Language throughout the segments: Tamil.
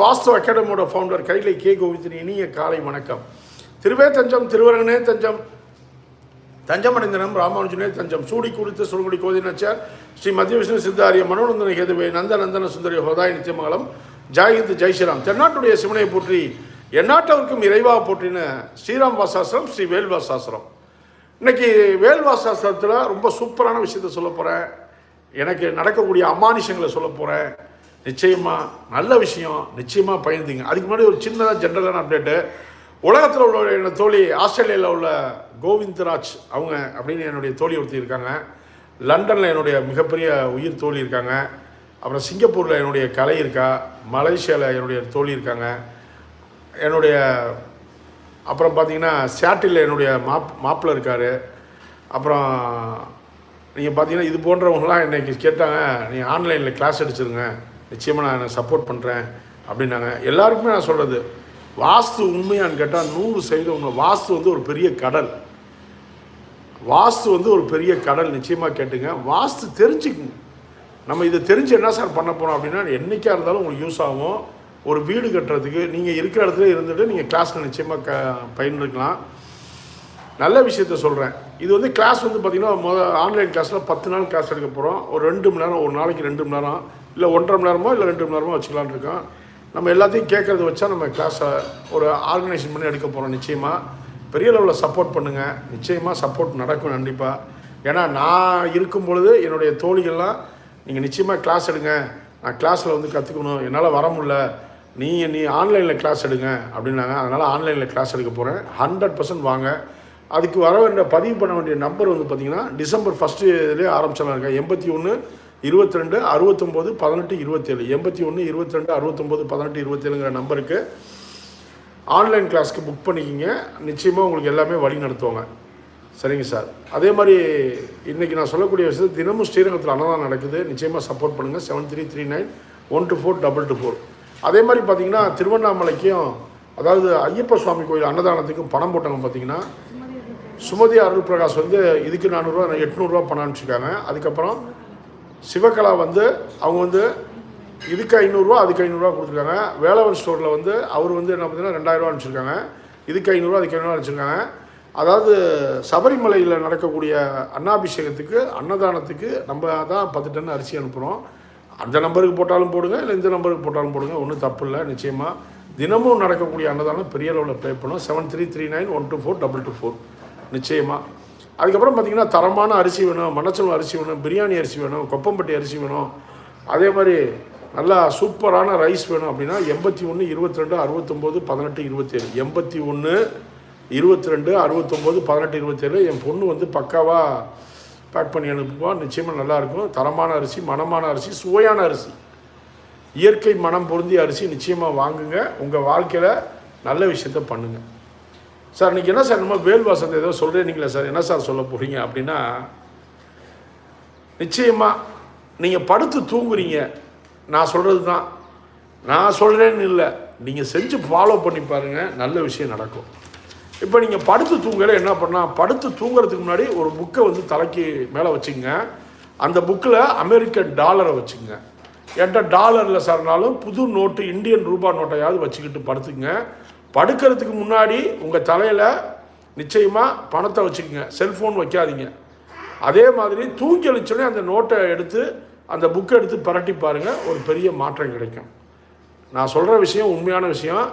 வாஸ்து அகாடமியோட ஃபவுண்டர் கைலை கே கோவிந்தின் இனிய காலை வணக்கம். திருவே தஞ்சம் திருவரங்கனே தஞ்சம் தஞ்சமடைந்தனம் ராமானுஜனே தஞ்சம். சூடி குறித்து சுருங்குடி கோதினச்சார் ஸ்ரீ மத்திய விஷ்ணு சித்தாரிய மனோநந்தன கேதுவே நந்த நந்தன சுந்தரி ஹோதாய் நித்தியமங்கலம். ஜாயிந்த் ஜெய்ஸ்ரீராம் தென்னாட்டுடைய சிவனை போற்றி எந்நாட்டவருக்கும் இறைவா போற்றின ஸ்ரீராம் வாசாசிரம் ஸ்ரீ வேல்வாசாசிரம் இன்னைக்கு வேல்வாசாசிரத்தில் ரொம்ப சூப்பரான விஷயத்த சொல்ல போகிறேன் எனக்கு நடக்கக்கூடிய அமானுஷங்களை சொல்ல போகிறேன் நிச்சயமாக நல்ல விஷயம் நிச்சயமாக பயந்துங்க. அதுக்கு முன்னாடி ஒரு சின்னதாக ஜென்ரலான அப்டேட்டு உலகத்தில் உள்ள என்னோட தோழி ஆஸ்திரேலியாவில் உள்ள கோவிந்தராஜ் அவங்க அப்படின்னு என்னுடைய தோழி ஒருத்தி இருக்காங்க. லண்டனில் என்னுடைய மிகப்பெரிய உயிர் தோழி இருக்காங்க. அப்புறம் சிங்கப்பூரில் என்னுடைய கலை இருக்கா மலேசியாவில் என்னுடைய தோழி இருக்காங்க. என்னுடைய அப்புறம் பார்த்தீங்கன்னா சேட்டில் என்னுடைய மாப் மாப்பிள்ளை இருக்கார். அப்புறம் நீங்கள் பார்த்தீங்கன்னா இது போன்றவங்களாம் இன்றைக்கி கேட்டாங்க நீங்கள் ஆன்லைனில் கிளாஸ் அடிச்சிருங்க நிச்சயமாக நான் எனக்கு சப்போர்ட் பண்ணுறேன் அப்படின்னாங்க. எல்லாருக்குமே நான் சொல்கிறது வாஸ்து உண்மையான்னு கேட்டால் நூறு சதவீதம் உண்மை. வாஸ்து வந்து ஒரு பெரிய கடல். வாஸ்து வந்து ஒரு பெரிய கடல் நிச்சயமாக கேட்டுங்க. வாஸ்து தெரிஞ்சுக்குங்க. நம்ம இதை தெரிஞ்சு என்ன சார் பண்ண போகிறோம் அப்படின்னா என்றைக்காக இருந்தாலும் உங்களுக்கு யூஸ் ஆகும். ஒரு வீடு கட்டுறதுக்கு நீங்கள் இருக்கிற இடத்துல இருந்துட்டு நீங்கள் கிளாஸில் நிச்சயமாக க பயின்றுக்கலாம். நல்ல விஷயத்த சொல்கிறேன் இது வந்து கிளாஸ் வந்து பார்த்திங்கன்னா மொதல் ஆன்லைன் கிளாஸில் பத்து நாள் கிளாஸ் எடுக்க போகிறோம் ஒரு ரெண்டு மணி நேரம் ஒரு நாளைக்கு ரெண்டு மணி நேரம் இல்லை ஒன்றரை மணி நேரமோ இல்லை ரெண்டு மணி நேரமோ வச்சுக்கலான் இருக்கோம். நம்ம எல்லாத்தையும் கேட்குறத வச்சா நம்ம கிளாஸை ஒரு ஆர்கனைசேஷன் பண்ணி எடுக்க போகிறோம் நிச்சயமாக பெரிய லெவலில் சப்போர்ட் பண்ணுங்கள் நிச்சயமாக சப்போர்ட் நடக்கும் கண்டிப்பாக ஏன்னா நான் இருக்கும் பொழுது என்னுடைய தோழிகள்லாம் நீங்கள் நிச்சயமாக கிளாஸ் எடுங்க. நான் கிளாஸில் வந்து கற்றுக்கணும் என்னால் வர முடியல. நீ நீ ஆன்லைனில் கிளாஸ் எடுங்க. அப்படின்னாங்க. அதனால் ஆன்லைனில் கிளாஸ் எடுக்க போகிறேன் ஹண்ட்ரட் பர்சன்ட் வாங்க. அதுக்கு வர வேண்டிய பதிவு பண்ண வேண்டிய நம்பர் வந்து பார்த்தீங்கன்னா டிசம்பர் ஃபஸ்ட்டு இதுலேயே ஆரம்பிச்சலாம் இருக்கேன் எண்பத்தி ஒன்று இருபத்தி ரெண்டு அறுபத்தொம்போது பதினெட்டு இருபத்தேழு. எண்பத்தி ஒன்று இருபத்தி ரெண்டு அறுபத்தொம்போது பதினெட்டு இருபத்தேழுங்கிற நம்பருக்கு ஆன்லைன் கிளாஸ்க்கு புக் பண்ணிக்கிங்க. நிச்சயமாக உங்களுக்கு எல்லாமே வழி நடத்துவாங்க. சரிங்க சார். அதே மாதிரி இன்றைக்கி நான் சொல்லக்கூடிய விஷயத்தை தினமும் ஸ்ரீரங்கத்தில் அன்னதானம் நடக்குது. நிச்சயமாக சப்போர்ட் பண்ணுங்கள் seven three three nine one two four double two four அதே மாதிரி பார்த்தீங்கன்னா திருவண்ணாமலைக்கும் அதாவது ஐயப்ப சுவாமி கோயில் அன்னதானத்துக்கும் பணம் போட்டவங்க பார்த்தீங்கன்னா சுமதி அருள் பிரகாஷ் வந்து இதுக்கு நானூறுரூவா எட்நூறுரூவா பணம் அனுப்பிச்சிருக்காங்க. அதுக்கப்புறம் சிவகலா வந்து அவங்க வந்து இதுக்கு ஐநூறுரூவா அதுக்கு ஐநூறுரூவா கொடுத்துருக்காங்க. வேலவன் ஸ்டோரில் வந்து அவர் வந்து என்ன பார்த்தீங்கன்னா ரெண்டாயிரரூவா அனுப்பிச்சிருக்காங்க. இதுக்கு ஐநூறுரூவா அதுக்கு ஐநூறுரூவா அனுப்பிச்சிருக்காங்க. அதாவது சபரிமலையில் நடக்கக்கூடிய அன்னாபிஷேகத்துக்கு அன்னதானத்துக்கு நம்ம தான் பத்து டன் அரிசி அனுப்புகிறோம் அந்த நம்பருக்கு போட்டாலும் போடுங்க இல்லை இந்த நம்பருக்கு போட்டாலும் போடுங்க ஒன்றும் தப்பு இல்லை நிச்சயமாக தினமும் நடக்கக்கூடிய அன்னதானம் பெரிய அளவில் ப்ளே பண்ணும். Seven three three nine one two four double two four நிச்சயமாக அதுக்கப்புறம் பார்த்திங்கன்னா தரமான அரிசி வேணும் மண்ணச்சம் அரிசி வேணும் பிரியாணி அரிசி வேணும் கொப்பம்பட்டி அரிசி வேணும். அதே மாதிரி நல்லா சூப்பரான ரைஸ் வேணும் அப்படின்னா எண்பத்தி ஒன்று இருபத்தி ரெண்டு அறுபத்தொம்போது பதினெட்டு இருபத்தேழு. எண்பத்தி ஒன்று இருபத்தி ரெண்டு அறுபத்தொம்போது பதினெட்டு இருபத்தேழு என் பொண்ணு வந்து பக்காவாக பேக் பண்ணி அனுப்புவோம் நிச்சயமாக நல்லாயிருக்கும் தரமான அரிசி மணமான அரிசி சுவையான அரிசி. இயற்கை மனம் பொருந்திய அரிசி நிச்சயமாக வாங்குங்க. உங்கள் வாழ்க்கையில் நல்ல விஷயத்த பண்ணுங்கள் சார் இன்றைக்கி என்ன சார் நம்ம வேல் வாசத்தை ஏதோ சொல்கிறீங்களா சார் என்ன சார் சொல்ல போகிறீங்க அப்படின்னா நிச்சயமாக நீங்கள் படுத்து தூங்குறீங்க. நான் சொல்கிறது தான். நான் சொல்கிறேன்னு இல்லை. நீங்கள் செஞ்சு ஃபாலோ பண்ணி பாருங்கள் நல்ல விஷயம் நடக்கும். இப்போ நீங்கள் படுத்து தூங்கல என்ன பண்ணால் படுத்து தூங்குறதுக்கு முன்னாடி ஒரு புக்கை வந்து தலைக்கு மேலே வச்சுங்க. அந்த புக்கில் அமெரிக்கன் டாலரை வச்சுங்க. என்கிட்ட டாலரில் சார்னாலும் புது நோட்டு இந்தியன் ரூபா நோட்டையாவது வச்சுக்கிட்டு படுத்துங்க. படுக்கிறதுக்கு முன்னாடி உங்கள் தலையில் நிச்சயமாக பணத்தை வச்சுக்கோங்க. செல்ஃபோன் வைக்காதீங்க. அதே மாதிரி தூங்கி அழிச்சோடனே அந்த நோட்டை எடுத்து அந்த புக்கை எடுத்து பரட்டி பாருங்கள் ஒரு பெரிய மாற்றம் கிடைக்கும். நான் சொல்கிற விஷயம் உண்மையான விஷயம்.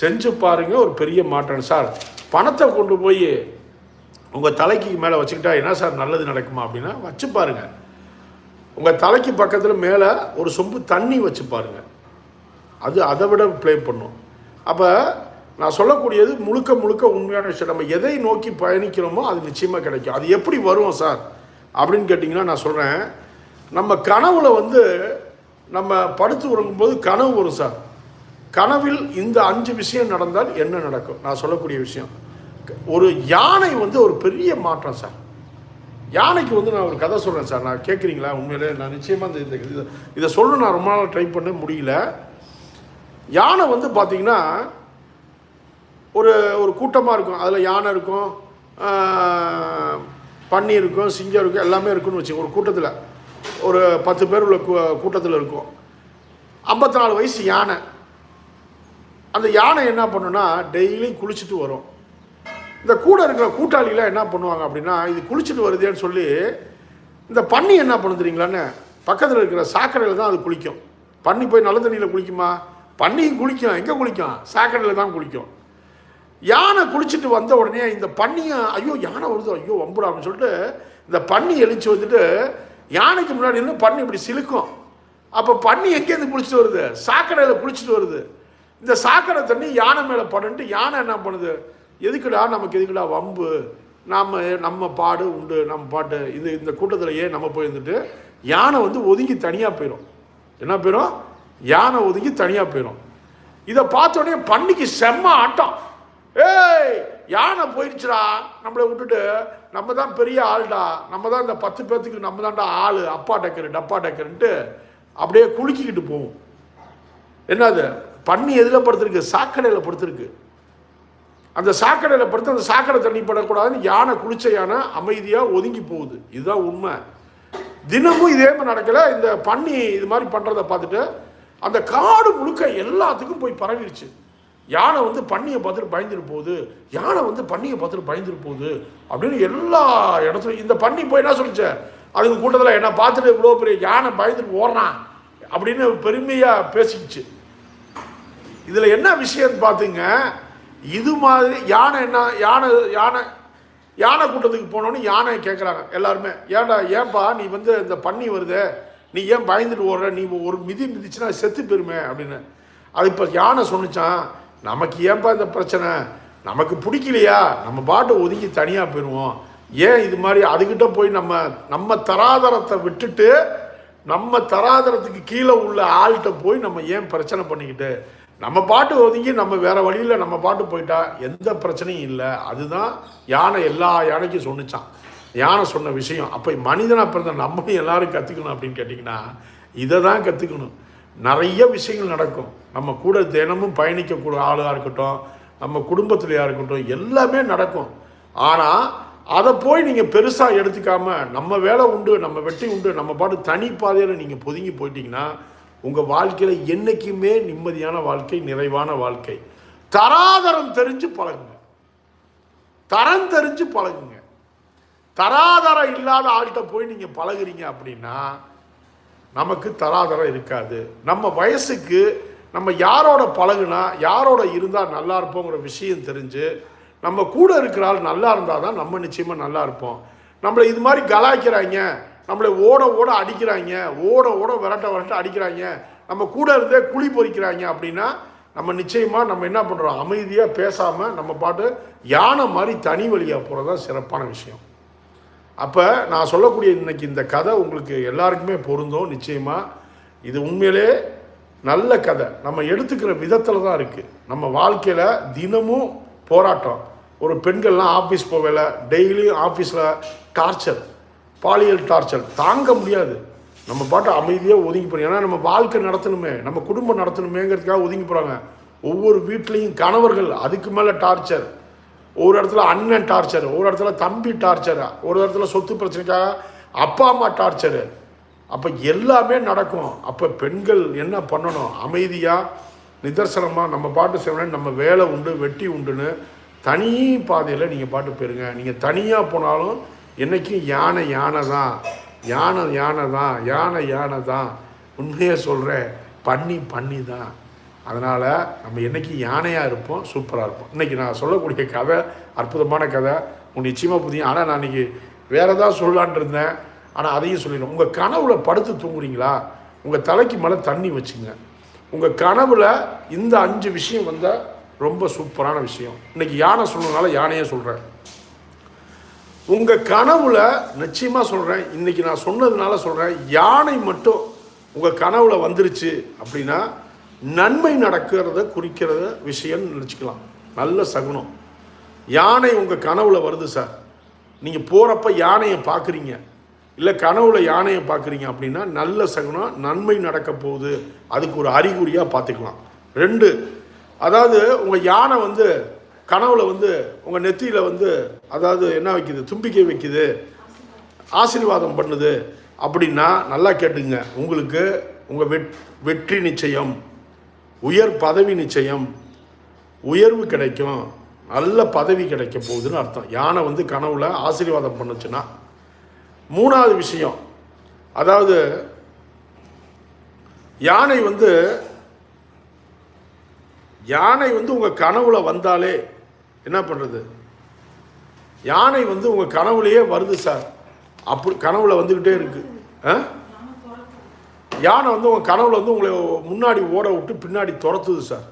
செஞ்சு பாருங்கள் ஒரு பெரிய மாற்றம். சார் பணத்தை கொண்டு போய் உங்கள் தலைக்கு மேலே வச்சுக்கிட்டா என்ன சார் நல்லது நடக்குமா அப்படின்னா வச்சு பாருங்கள் உங்கள் தலைக்கு பக்கத்தில் மேலே ஒரு சொம்பு தண்ணி வச்சு பாருங்கள் அது அதை விட ப்ளே பண்ணும். அப்போ நான் சொல்லக்கூடியது முழுக்க முழுக்க உண்மையான விஷயம். நம்ம எதை நோக்கி பயணிக்கிறோமோ அது நிச்சயமாக கிடைக்கும். அது எப்படி வரும் சார்? அப்படின்னு கேட்டிங்கன்னா நான் சொல்கிறேன் நம்ம கனவுல வந்து நம்ம படுத்து உறங்கும்போது கனவு வரும் சார். கனவில் இந்த அஞ்சு விஷயம் நடந்தால் என்ன நடக்கும்? நான் சொல்லக்கூடிய விஷயம். ஒரு யானை வந்து ஒரு பெரிய மாற்றம் சார். யானைக்கு வந்து நான் ஒரு கதை சொல்கிறேன் சார். நான் கேட்குறீங்களா உண்மையிலே நான் நிச்சயமாக இந்த இதை இதை சொல்ல நான் ரொம்ப நாள் ட்ரை பண்ண முடியல. யானை வந்து பார்த்தீங்கன்னா ஒரு ஒரு கூட்டமாக இருக்கும். அதில் யானை இருக்கும் பன்னி இருக்கும் சிங்கம் இருக்கும் எல்லாமே இருக்குன்னு வச்சு ஒரு கூட்டத்தில். ஒரு பத்து பேர் உள்ள கூட்டத்தில் இருக்கும். ஐம்பத்தி நாலு வயசு யானை. அந்த யானை என்ன பண்ணுன்னா டெய்லியும் குளிச்சுட்டு வரும். இந்த கூட இருக்கிற கூட்டாளிகளாம் என்ன பண்ணுவாங்க அப்படின்னா இது குளிச்சுட்டு வருதேன்னு சொல்லி இந்த பன்னி என்ன பண்ணு தெரியுங்களான்னு பக்கத்தில் இருக்கிற சாக்கடையில் தான் அது குளிக்கும். பன்னி போய் நல்ல தண்ணியில் குளிக்குமா? பன்னியும் குளிக்கும். எங்கே குளிக்கும்? சாக்கடையில் தான் குளிக்கும். யானை குளிச்சுட்டு வந்த உடனே இந்த பன்னியை ஐயோ யானை வருது ஐயோ வம்புடா அப்படின்னு சொல்லிட்டு இந்த பன்னி எழுச்சி வந்துட்டு யானைக்கு முன்னாடி இருந்து பன்னி இப்படி சிலுக்கும். அப்போ பன்னி எங்கேருந்து குளிச்சுட்டு வருது? சாக்கடையில் குளிச்சுட்டு வருது. இந்த சாக்கடை தண்ணி யானை மேலே படுன்ட்டு யானை என்ன பண்ணுது? எதுக்குடா நமக்கு எதுக்குடா வம்பு? நாம் நம்ம பாடு உண்டு நம்ம பாட்டு இது இந்த கூட்டத்திலேயே நம்ம போயிருந்துட்டு யானை வந்து ஒதுங்கி தனியாக போயிடும் என்ன போயிடும் யானை ஒதுங்கி தனியாக போயிடும் இதை பார்த்த உடனே பன்னிக்கு செம்ம ஆட்டம். யானை போயிடுச்சுடா நம்மளை விட்டுட்டு நம்ம தான் பெரிய ஆள்டா நம்ம தான் இந்த பத்து பேர்த்துக்கு நம்ம தான்டா ஆள் அப்பா டக்கரு டப்பா டக்கருன்ட்டு அப்படியே குலுக்கிக்கிட்டு போவோம். என்னது? பன்னி எதில் படுத்துருக்கு? சாக்கடையில் படுத்துருக்கு. அந்த சாக்கடையில் படுத்து அந்த சாக்கடை தண்ணி படக்கூடாதுன்னு யானை குளிச்ச யானை அமைதியாக ஒதுங்கி போகுது. இதுதான் உண்மை. தினமும் இதே மாதிரி நடக்கலை. இந்த பன்னி இது மாதிரி பண்ணுறத பார்த்துட்டு அந்த காடு முழுக்க எல்லாத்துக்கும் போய் பரவிடுச்சு யானை வந்து பண்ணியை பார்த்துட்டு பயந்துட்டு போகுது யானை வந்து பண்ணியை பார்த்துட்டு பயந்துட்டு போகுது அப்படின்னு எல்லா இடத்துலையும் இந்த பண்ணி போய் என்ன சொல்லிச்சு? அதுக்கு கூட்டத்தில் என்ன பார்த்துட்டு இவ்வளோ பெரிய யானை பயந்துட்டு ஓடுறான் அப்படின்னு பெருமையாக பேசிக்கிச்சு. இதில் என்ன விஷயம்னு பார்த்துங்க இது மாதிரி யானை என்ன யானை யானை யானை கூட்டத்துக்கு போனோன்னு யானை கேட்குறாங்க எல்லாருமே. ஏன்டா ஏன்பா நீ வந்து இந்த பன்னி வருதே நீ ஏன் பயந்துட்டு ஓடுற? நீ ஒரு மிதி மிதிச்சுன்னா செத்து பெருமை அப்படின்னு. அது இப்போ யானை சொன்னிச்சான் நமக்கு ஏன்பா இந்த பிரச்சனை? நமக்கு பிடிக்கலையா? நம்ம பாட்டு ஒதுங்கி தனியாக போயிடுவோம். ஏன் இது மாதிரி அதுக்கிட்ட போய் நம்ம நம்ம தராதரத்தை விட்டுட்டு நம்ம தராதரத்துக்கு கீழே உள்ள ஆள்கிட்ட போய் நம்ம ஏன் பிரச்சனை பண்ணிக்கிட்டு? நம்ம பாட்டு ஒதுங்கி நம்ம வேற வழியில் நம்ம பாட்டு போயிட்டா எந்த பிரச்சனையும் இல்லை. அதுதான் யானை எல்லா யானைக்கும் சொன்னிச்சான். யானை சொன்ன விஷயம். அப்போ மனிதனாக பிறந்த நம்ம எல்லாரும் கற்றுக்கணும் அப்படின்னு கேட்டிங்கன்னா இதை தான் கற்றுக்கணும் நிறைய விஷயங்கள் நடக்கும். நம்ம கூட தினமும் பயணிக்கக்கூடிய ஆளாக இருக்கட்டும் நம்ம குடும்பத்துலையாக இருக்கட்டும் எல்லாமே நடக்கும். ஆனால் அதை போய் நீங்கள் பெருசாக எடுத்துக்காமல் நம்ம வேலை உண்டு நம்ம வெட்டி உண்டு நம்ம பாட்டு தனி பாதையில் நீங்கள் பொதுங்கி போயிட்டீங்கன்னா உங்கள் வாழ்க்கையில் என்றைக்குமே நிம்மதியான வாழ்க்கை நிறைவான வாழ்க்கை. தராதரம் தெரிஞ்சு பழகுங்க. தரம் தெரிஞ்சு பழகுங்க. தராதரம் இல்லாத ஆள்கிட்ட போய் நீங்கள் பழகுறீங்க அப்படின்னா நமக்கு தராதரம் இருக்காது. நம்ம வயசுக்கு நம்ம யாரோட பழகுனா யாரோட இருந்தால் நல்லா இருப்போங்கிற விஷயம் தெரிஞ்சு நம்ம கூட இருக்கிற ஆள் நல்லா இருந்தால் தான் நம்ம நிச்சயமாக நல்லா இருப்போம். நம்மளை இது மாதிரி கலாய்க்கிறாங்க நம்மளை ஓட ஓட அடிக்கிறாங்க ஓட ஓட விரட்ட விரட்ட அடிக்கிறாங்க நம்ம கூட இருந்தே குழி பொறிக்கிறாங்க அப்படின்னா நம்ம நிச்சயமாக நம்ம என்ன பண்ணுறோம் அமைதியாக பேசாமல் நம்ம பாட்டு யானை மாதிரி தனி வழியாக போகிறது தான் சிறப்பான விஷயம். அப்போ நான் சொல்லக்கூடிய இன்னைக்கு இந்த கதை உங்களுக்கு எல்லாருக்குமே பொருந்தும் நிச்சயமாக இது உண்மையிலே நல்ல கதை. நம்ம எடுத்துக்கிற விதத்தில் தான் இருக்குது நம்ம வாழ்க்கையில் தினமும் போராட்டம். ஒரு பெண்கள்லாம் ஆஃபீஸ் போகல டெய்லியும் ஆஃபீஸில் டார்ச்சர் பாலியல் டார்ச்சர். தாங்க முடியாது. நம்ம பாட்டு அமைதியாக ஒதுங்கி போகிறோம் ஏன்னா நம்ம வாழ்க்கை நடத்தணுமே. நம்ம குடும்பம் நடத்தணுமேங்கிறதுக்காக ஒதுங்கி போகிறாங்க ஒவ்வொரு வீட்லேயும் கணவர்கள் அதுக்கு மேலே டார்ச்சர். ஒரு இடத்துல அண்ணன் டார்ச்சர் ஒரு இடத்துல தம்பி டார்ச்சர்? ஒரு இடத்துல சொத்து பிரச்சனைக்காக அப்பா அம்மா டார்ச்சரு. அப்போ எல்லாமே நடக்கும். அப்போ பெண்கள் என்ன பண்ணணும்? அமைதியாக நிதர்சனமாக நம்ம பாட்டு செய்யணும் நம்ம வேலை உண்டு வெட்டி உண்டுன்னு தனி பாதையில் நீங்கள் பாட்டு போயிருங்க. நீங்கள் தனியாக போனாலும் என்றைக்கும் யானை யானை தான். யானை யானை தான். யானை யானை தான். உண்மையாக சொல்கிறேன் பண்ணி பண்ணி தான். அதனால் நம்ம என்றைக்கு யானையாக இருப்போம் சூப்பராக இருப்போம். இன்றைக்கி நான் சொல்லக்கூடிய கதை அற்புதமான கதை உன் நிச்சயமாக புரியும். ஆனால் நான் இன்றைக்கி வேறு ஏதாவது சொல்லலான் இருந்தேன். ஆனால் அதையும் சொல்லிடணும். உங்கள் கனவுல படுத்து தூங்குறீங்களா? உங்கள் தலைக்கு மேலே தண்ணி வச்சுங்க. உங்கள் கனவுல இந்த அஞ்சு விஷயம் வந்தால் ரொம்ப சூப்பரான விஷயம். இன்றைக்கி யானை சொன்னதுனால யானையே சொல்கிறேன் உங்கள் கனவுல நிச்சயமாக சொல்கிறேன் இன்றைக்கி நான் சொன்னதுனால சொல்கிறேன் யானை மட்டும் உங்கள் கனவுல வந்துருச்சு அப்படின்னா நன்மை நடக்கிறத குறிக்கிறத விஷயம்னு நினச்சிக்கலாம். நல்ல சகுனம். யானை உங்கள் கனவுல வருது சார். நீங்கள் போகிறப்ப யானையை பார்க்குறீங்க இல்லை கனவுல யானையை பார்க்குறீங்க அப்படின்னா நல்ல சகுனம் நன்மை நடக்க போகுது. அதுக்கு ஒரு அறிகுறியாக பார்த்துக்கலாம் ரெண்டு அதாவது உங்கள் யானை வந்து கனவுல வந்து உங்கள் நெத்தியில் வந்து அதாவது என்ன வைக்குது? தும்பிக்கை வைக்குது. ஆசீர்வாதம் பண்ணுது. அப்படின்னா நல்லா கேட்டுங்க. உங்களுக்கு உங்கள் வெட் வெற்றி நிச்சயம். உயர் பதவி நிச்சயம் உயர்வு கிடைக்கும் நல்ல பதவி கிடைக்க போகுதுன்னு அர்த்தம். யானை வந்து கனவுல ஆசீர்வாதம் பண்ணுச்சுன்னா. மூணாவது விஷயம் அதாவது யானை வந்து யானை வந்து உங்கள் கனவுல வந்தாலே என்ன பண்ணுறது யானை வந்து உங்கள் கனவுலையே வருது சார். அப்படி கனவுல வந்துக்கிட்டே இருக்குது ஆ? யானை வந்து உங்கள் கனவுல வந்து உங்களை முன்னாடி ஓட விட்டு பின்னாடி துரத்துது சார்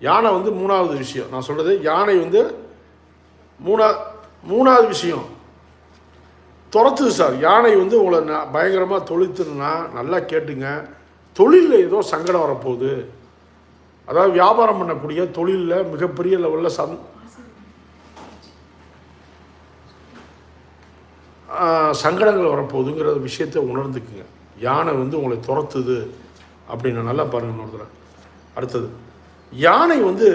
யானை வந்து மூணாவது விஷயம். நான் சொல்கிறது யானை வந்து மூணா மூணாவது விஷயம். துரத்துது சார் யானை வந்து உங்களை ந பயங்கரமாக தொழித்துனா நல்லா கேட்டுங்க. தொழிலில் ஏதோ சங்கடம் வரப்போகுது. அதாவது வியாபாரம் பண்ணக்கூடிய தொழிலில் மிகப்பெரிய லெவலில் சந் சங்கடங்கள் வரப்போகுதுங்கிற விஷயத்தை உணர்ந்துக்குங்க. யானை வந்து உங்களை துரத்துது அப்படின்னு நல்லா பாருங்க இன்னொரு தடவை. அடுத்தது யானை வந்து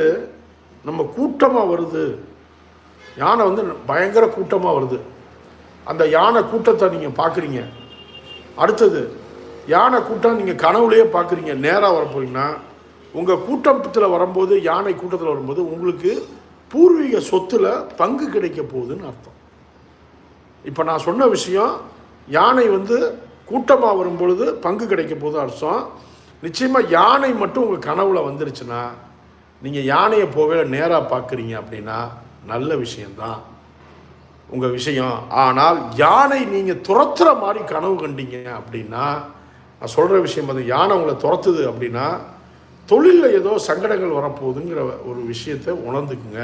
நம்ம கூட்டமாக வருது. யானை வந்து பயங்கர கூட்டமாக வருது. அந்த யானை கூட்டத்தை நீங்கள் பார்க்குறீங்க அடுத்தது யானை கூட்டம் நீங்கள் கனவுலையே பார்க்குறீங்க நேராக வரப்போறீங்கன்னா உங்கள் கூட்டத்தில் வரும்போது யானை கூட்டத்தில் வரும்போது உங்களுக்கு பூர்வீக சொத்தில் பங்கு கிடைக்க போகுதுன்னு அர்த்தம். இப்போ நான் சொன்ன விஷயம் யானை வந்து கூட்டமாக வரும்பொழுது பங்கு கிடைக்க போகுது அர்த்தம் நிச்சயமாக யானை மட்டும் உங்கள் கனவுல வந்துருச்சுன்னா நீங்கள் யானையை போகவே நேராக பார்க்குறீங்க அப்படின்னா நல்ல விஷயந்தான் உங்கள் விஷயம். ஆனால் யானை நீங்கள் துரத்துகிற மாதிரி கனவு கண்டீங்க அப்படின்னா நான் சொல்கிற விஷயம் அது யானை உங்களை துரத்துது அப்படின்னா தொழிலில் ஏதோ சங்கடங்கள் வரப்போகுதுங்கிற ஒரு விஷயத்தை உணர்ந்துக்குங்க.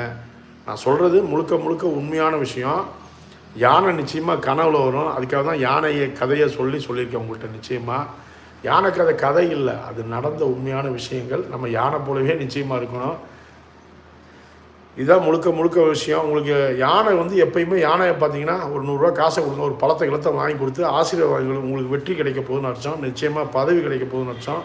நான் சொல்கிறது முழுக்க முழுக்க உண்மையான விஷயம். யானை நிச்சயமாக கனவுல வரும். அதுக்காக தான் யானையை கதையை சொல்லி சொல்லியிருக்கேன் உங்கள்கிட்ட. நிச்சயமாக யானை கதை கதை இல்லை. அது நடந்த உண்மையான விஷயங்கள். நம்ம யானை போலவே நிச்சயமாக இருக்கணும். இதான் முழுக்க முழுக்க விஷயம். உங்களுக்கு யானை வந்து எப்பயுமே யானையை பார்த்தீங்கன்னா ஒரு நூறுரூவா காசை கொடுங்க. ஒரு பழத்தை கிழத்தை வாங்கி கொடுத்து ஆசிரியர் வாங்கி உங்களுக்கு வெற்றி கிடைக்க போகுதுன்னு அர்த்தம். நிச்சயமாக பதவி கிடைக்க போகுதுன்னு அர்த்தம்.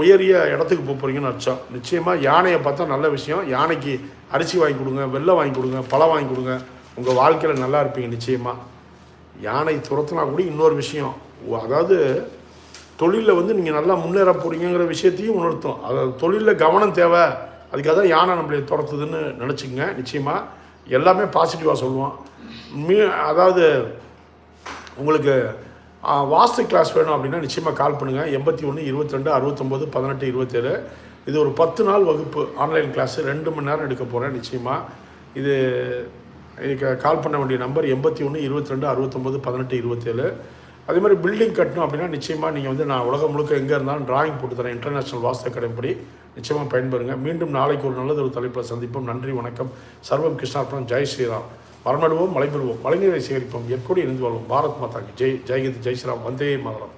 உயரிய இடத்துக்கு போக போகிறீங்கன்னு அர்த்தம். நிச்சயமாக யானையை பார்த்தா நல்ல விஷயம். யானைக்கு அரிசி வாங்கி கொடுங்க வெள்ளம் வாங்கி கொடுங்க பழம் வாங்கி கொடுங்க. உங்கள் வாழ்க்கையில் நல்லா இருப்பீங்க நிச்சயமாக யானை துரத்துனா கூட இன்னொரு விஷயம். அதாவது தொழிலில் வந்து நீங்கள் நல்லா முன்னேற போகிறீங்கிற விஷயத்தையும் உணர்த்தும். அதாவது தொழிலில் கவனம் தேவை. அதுக்காக தான் யானை நம்மளை துரத்துதுன்னு நினச்சிக்கங்க நிச்சயமாக எல்லாமே பாசிட்டிவாக சொல்லுவோம். மீ அதாவது உங்களுக்கு வாஸ்து கிளாஸ் வேணும் அப்படின்னா நிச்சயமாக கால் பண்ணுங்கள் எண்பத்தி ஒன்று இருபத்தி ரெண்டு அறுபத்தொம்போது பதினெட்டு இருபத்தேழு. இது ஒரு பத்து நாள் வகுப்பு ஆன்லைன் கிளாஸு ரெண்டு மணி நேரம் எடுக்க போகிறேன் நிச்சயமாக இது கால் பண்ண வேண்டிய நம்பர் எண்பத்தி ஒன்று இருபத்தி ரெண்டு அறுபத்தொம்போது பதினெட்டு இருபத்தேழு. அதே மாதிரி பில்டிங் கட்டணும் அப்படின்னா நிச்சயமாக நீங்கள் வந்து நான் உலகம் முழுக்க எங்கே இருந்தாலும் டிராயிங் போட்டு தரேன். இன்டர்நேஷனல் வாஸ்து கடைப்படி நிச்சயமாக பயன்பெறுங்க. மீண்டும் நாளைக்கு ஒரு நல்லது ஒரு தலைப்பில் சந்திப்போம். நன்றி வணக்கம். சர்வம் கிருஷ்ணார்பணம். ஜெய் ஸ்ரீராம். மரமடுவோம் மலைபெறுவோம் மழைநீரை சேகரிப்போம். எப்படி இருந்து வாழ்வோம். பாரத் மாதாக்கு. ஜெய் ஜெய்ஹிந்த் ஜெய் ஸ்ரீராம். வந்தே மகரம்